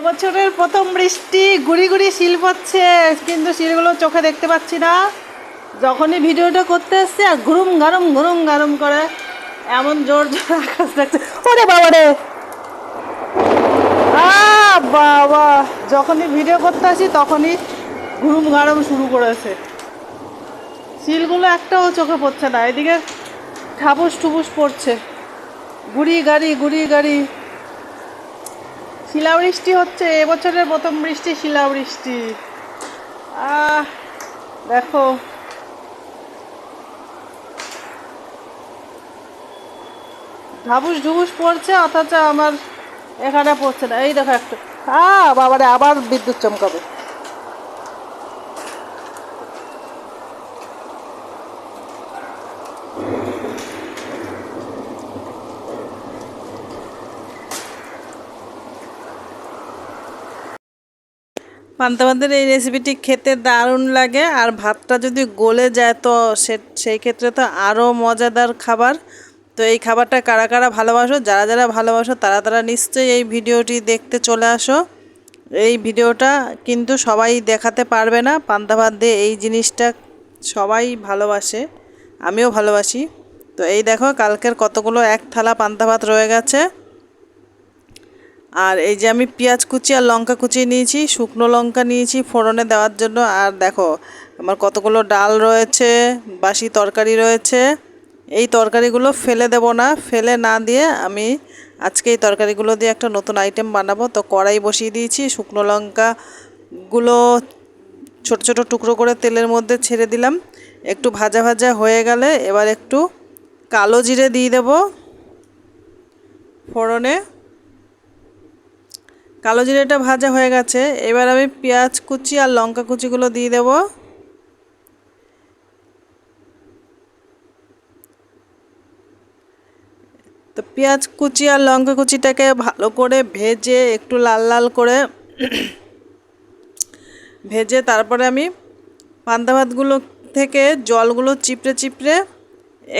এবছরের প্রথম বৃষ্টি গুড়ি গুড়ি শিল পড়ছে, কিন্তু শিলগুলো চোখে দেখতে পাচ্ছি না। যখনই ভিডিওটা করতে এসছে, আর ঘুরুম গরম ঘুরুম গরম করে এমন জোর জোর আকাশ দেখছে। ওরে বাবা রে! বাবা! যখনই ভিডিও করতে আসি, তখনই ঘুরুম গরম শুরু করেছে। শিলগুলো একটাও চোখে পড়ছে না, এদিকে ঠাপুস টুপুস পড়ছে। গুড়ি গাড়ি গুড়ি গাড়ি। শিলাবৃষ্টি হচ্ছে, এবছরের প্রথম বৃষ্টি শিলাবৃষ্টি। আহ, দেখো। ঢাবুস ঢুবুস পড়ছে, অথচ আমার এখানে পড়ছে না। এই দেখো একটা। আ বাবারে, আবার বিদ্যুৎ চমকাবে। পান্তা ভাতের এই রেসিপিটি খেতে দারুণ লাগে। আর ভাতটা যদি গলে যায় তো সে, সেই ক্ষেত্রে তো আরও মজাদার খাবার। তো এই খাবারটা কারা কারা ভালোবাসো, যারা যারা ভালোবাসো তারা তারা নিশ্চয়ই এই ভিডিওটি দেখতে চলে আসো। এই ভিডিওটা কিন্তু সবাই দেখাতে পারবে না পান্তা ভাত দিয়ে এই জিনিসটা সবাই ভালোবাসে, আমিও ভালোবাসি। তো এই দেখো, কালকের কতগুলো এক থালা পান্তা ভাত রয়ে গেছে। আর এই যে আমি পেঁয়াজ কুচি আর লঙ্কা কুচি নিয়েছি, শুকনো লঙ্কা নিয়েছি ফোড়নে দেওয়ার জন্য। আর দেখো, আমার কতগুলো ডাল রয়েছে, বাসি তরকারি রয়েছে। এই তরকারিগুলো ফেলে দেব না, ফেলে না দিয়ে আমি আজকে এই তরকারিগুলো দিয়ে একটা নতুন আইটেম বানাবো। তো কড়াই বসিয়ে দিয়েছি, শুকনো লঙ্কাগুলো ছোট ছোট টুকরো করে তেলের মধ্যে ছেড়ে দিলাম। একটু ভাজা ভাজা হয়ে গেলে এবার একটু কালো জিরে দিয়ে দেব ফোড়নে। কালো জিরেটা ভাজা হয়ে গেছে। এবার আমি পেঁয়াজ কুচি আর লঙ্কা কুচিগুলো দিয়ে দেব। তো পেঁয়াজ কুচি আর লঙ্কা কুচিটাকে ভালো করে ভেজে একটু লাল লাল করে ভেজে তারপরে আমি পান্তা ভাতগুলো থেকে জলগুলো চিপড়ে চিপড়ে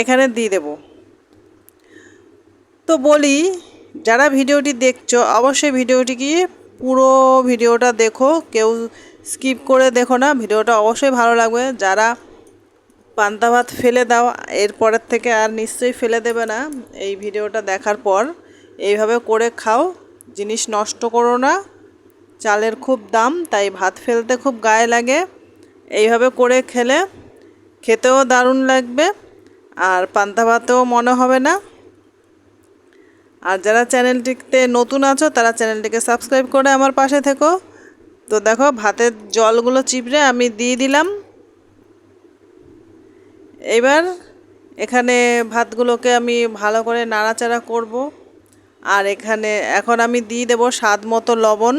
এখানে দিয়ে দেব। তো বলি যারা ভিডিওটি দেখছ, অবশ্যই ভিডিওটি কি পুরো ভিডিওটা দেখো। কেউ স্কিপ করে দেখো না, ভিডিওটা অবশ্যই ভালো লাগবে। যারা পান্তা ভাত ফেলে দাও, এরপরের থেকে আর নিশ্চয়ই ফেলে দেবে না এই ভিডিওটা দেখার পর। এইভাবে করে খাও, জিনিস নষ্ট করো না। চালের খুব দাম, তাই ভাত ফেলতে খুব গায়ে লাগে। এইভাবে করে খেলে, খেতেও দারুণ লাগবে, আর পান্তা ভাতেও মনে হবে না। আর যারা চ্যানেলটিতে নতুন আছো, তারা চ্যানেলটিকে সাবস্ক্রাইব করে আমার পাশে থেকো। তো দেখো, ভাতের জলগুলো চিপড়ে আমি দিয়ে দিলাম। এবার এখানে ভাতগুলোকে আমি ভালো করে নাড়াচাড়া করব। আর এখানে এখন আমি দিয়ে দেবো স্বাদ মতো লবণ।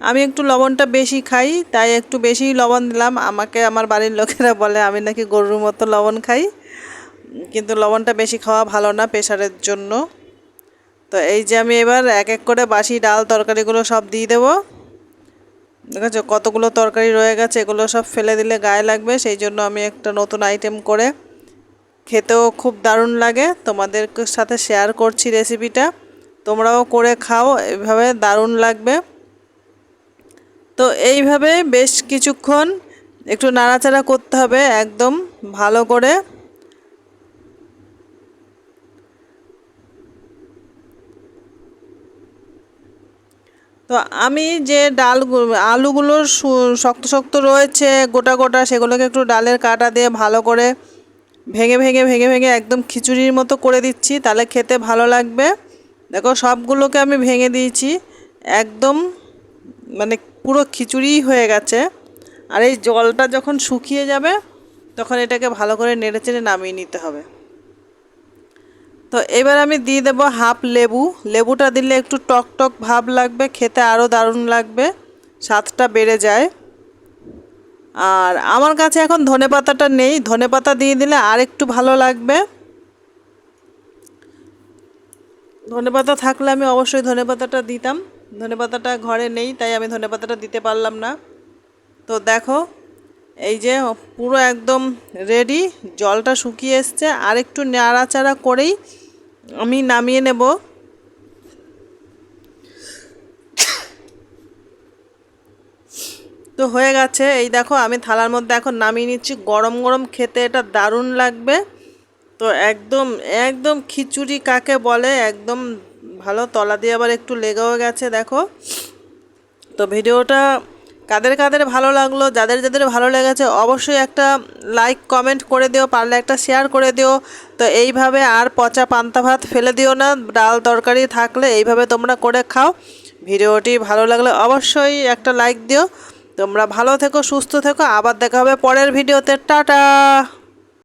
আমি একটু লবণটা বেশি খাই, তাই একটু বেশি লবণ দিলাম। আমাকে আমার বাড়ির লোকেরা বলে, আমি নাকি গরুর মতো লবণ খাই। কিন্তু লবণটা বেশি খাওয়া ভালো না প্রেশারের জন্য। তো এই যে আমি এবার এক এক করে বাসি, ডাল, তরকারিগুলো সব দিয়ে দেবো। দেখেছ কতগুলো তরকারি রয়ে গেছে, এগুলো সব ফেলে দিলে গায়ে লাগবে। সেই জন্য আমি একটা নতুন আইটেম করে খেতেও খুব দারুণ লাগে। তোমাদের সাথে শেয়ার করছি রেসিপিটা তোমরাও করে খাও, এভাবে দারুণ লাগবে। তো এইভাবে বেশ কিছুক্ষণ একটু নাড়াচাড়া করতে হবে একদম ভালো করে। তো আমি যে ডাল আলুগুলো শক্ত শক্ত রয়েছে, গোটা গোটা সেগুলোকে একটু ডালের কাটা দিয়ে ভালো করে ভেঙে ভেঙে ভেঙে ভেঙে একদম খিচুড়ির মতো করে দিচ্ছি, তাহলে খেতে ভালো লাগবে। দেখো সবগুলোকে আমি ভেঙে দিয়েছি, একদম মানে পুরো খিচুড়ি হয়ে গেছে। আর এই জলটা যখন শুকিয়ে যাবে, তখন এটাকে ভালো করে নেড়ে চেড়ে নামিয়ে নিতে হবে। তো এবার আমি দিয়ে দেবো হাফ লেবু। লেবুটা দিলে একটু টক টক ভাব লাগবে, খেতে আরও দারুণ লাগবে, স্বাদটা বেড়ে যায়। আর আমার কাছে এখন ধনে পাতাটা নেই। ধনে পাতা দিয়ে দিলে আর একটু ভালো লাগবে। ধনে পাতা থাকলে আমি অবশ্যই ধনে পাতাটা দিতাম। ধনে পাতাটা ঘরে নেই, তাই আমি ধনে পাতাটা দিতে পারলাম না। তো দেখো, এই যে পুরো একদম রেডি জলটা শুকিয়ে এসছে। আর একটু নাড়াচাড়া করেই আমি নামিয়ে নেব। তো হয়ে গেছে, এই দেখো, আমি থালার মধ্যে এখন নামিয়ে নিচ্ছি। গরম গরম খেতে এটা দারুণ লাগবে। তো একদম একদম খিচুড়ি কাকে বলে, একদম ভালো, তলা দিয়ে আবার একটু লেগেও গেছে, দেখো। তো ভিডিওটা কাদের কাদের ভালো লাগল, যাদের যাদের ভালো লেগেছে, অবশ্যই একটা লাইক কমেন্ট করে দিও, পারলে একটা শেয়ার করে দিও। তো এইভাবে আর পচা পান্তা ভাত ফেলে দিও না, ডাল তরকারি থাকলে এইভাবে তোমরা করে খাও। ভিডিওটি ভালো লাগলে অবশ্যই একটা লাইক দিও। তোমরা ভালো থেকো, সুস্থ থেকো, আবার দেখা হবে পরের ভিডিওতে। টাটা!